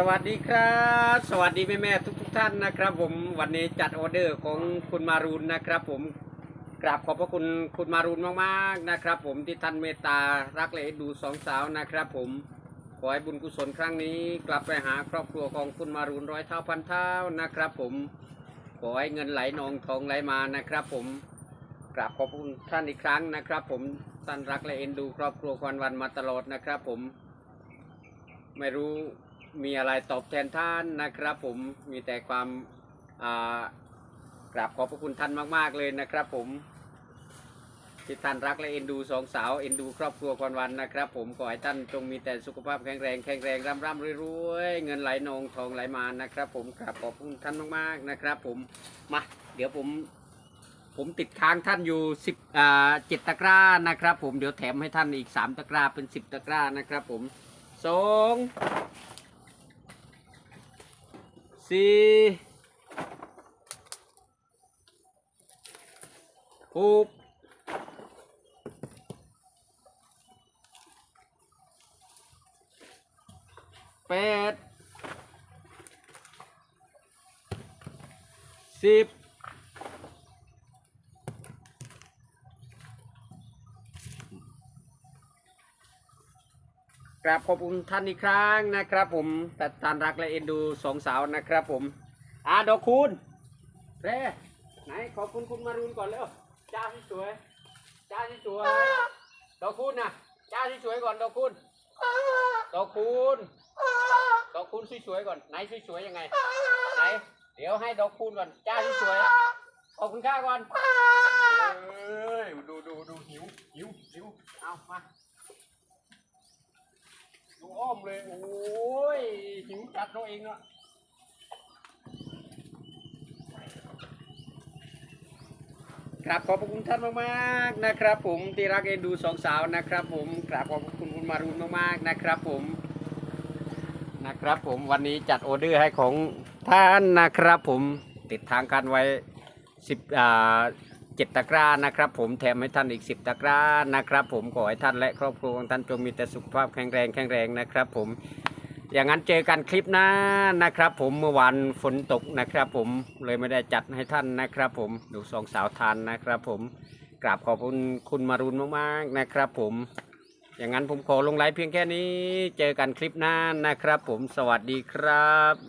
สวัสดีครับ สวัสดีแม่แม่ทุกทุกท่านนะครับ ผมวันนี้จัดออเดอร์ของคุณมารุนนะครับ ผมกราบขอบพระคุณคุณมารุนมากๆนะครับ ผมที่ท่านเมตตารักและดูสองสาวนะครับ ผมขอให้บุญกุศลครั้งนี้ กลับไปหาครอบครัวของคุณมารุนร้อยเท่าพันเท่านะครับ ผมขอให้เงินไหลนองทองไหลมานะครับ ผมกราบขอบคุณท่านอีกครั้งนะครับ ผมท่านรักและเอ็นดูครอบครัวควันวันมาตลอดนะครับ ผมไม่รู้ มีอะไรตอบแทนท่านนะครับ ผมมีแต่ความกราบขอบพระคุณท่านมาก ๆ เลยนะครับ ผมที่ท่านรักและเอ็นดูสองสาวเอ็นดูครอบครัวควันวันนะครับ ผมขอให้ท่านจงมีแต่สุขภาพแข็งแรงแข็งแรงร่ำร่ำรวยๆเงินไหลนองทองไหลมานะครับ ผมกราบขอบคุณท่านมากๆนะครับ ผมมาเดี๋ยวผมผมติดค้างท่านอยู่สิบอ่าเจ็ดตะกร้านะครับ ผมเดี๋ยวแถมให้ท่านอีกสามตะกร้าเป็นสิบตะกร้านะครับ ผมสอง สี่หกแปดสิบ กราบขอบคุณท่านอีกครั้งนะครับผมแต่ท่านรักและเอ็นดูสองสาวนะครับผมอาดอกคุณเร่ไหนขอบคุณคุณมารุนก่อนเร็วจ้าที่สวยจ้าที่สวยดอกคุณนะจ้าที่สวยก่อนดอกคุณดอกคุณดอกคุณสวยๆก่อนไหนสวยๆยังไงไหนเดี๋ยวให้ดอกคุณก่อนจ้าที่สวยขอบคุณค่าก่อนเอ้ยดูดูดูหิวหิวหิวเอามา ดูอ้อมเลย โอ้ยหิวจัดตัวเองอะครับขอบคุณท่านมากๆนะครับผมที่รักเอ็นดูสองสาวนะครับ ผมกราบขอบคุณคุณมารุนมากๆนะครับผมนะครับผมวันนี้จัดออเดอร์ให้ของท่านนะครับผมติดทางกันไว้สิบอ่า เจ็ดตะกร้านะครับ ผมแถมให้ท่านอีกสิบตะกร้านะครับ ผมขอให้ท่านและครอบครัวของท่านจงมีแต่สุขภาพแข็งแรงแข็งแรงนะครับ ผมอย่างนั้นเจอกันคลิปหน้านะครับ ผมเมื่อวานฝนตกนะครับ ผมเลยไม่ได้จัดให้ท่านนะครับ ผมดูสองสาวทานนะครับ ผมกราบขอบคุณคุณมารุนมากๆนะครับ ผมอย่างนั้นผมขอลงไลฟ์เพียงแค่นี้ เจอกันคลิปหน้านะครับ ผมสวัสดีครับ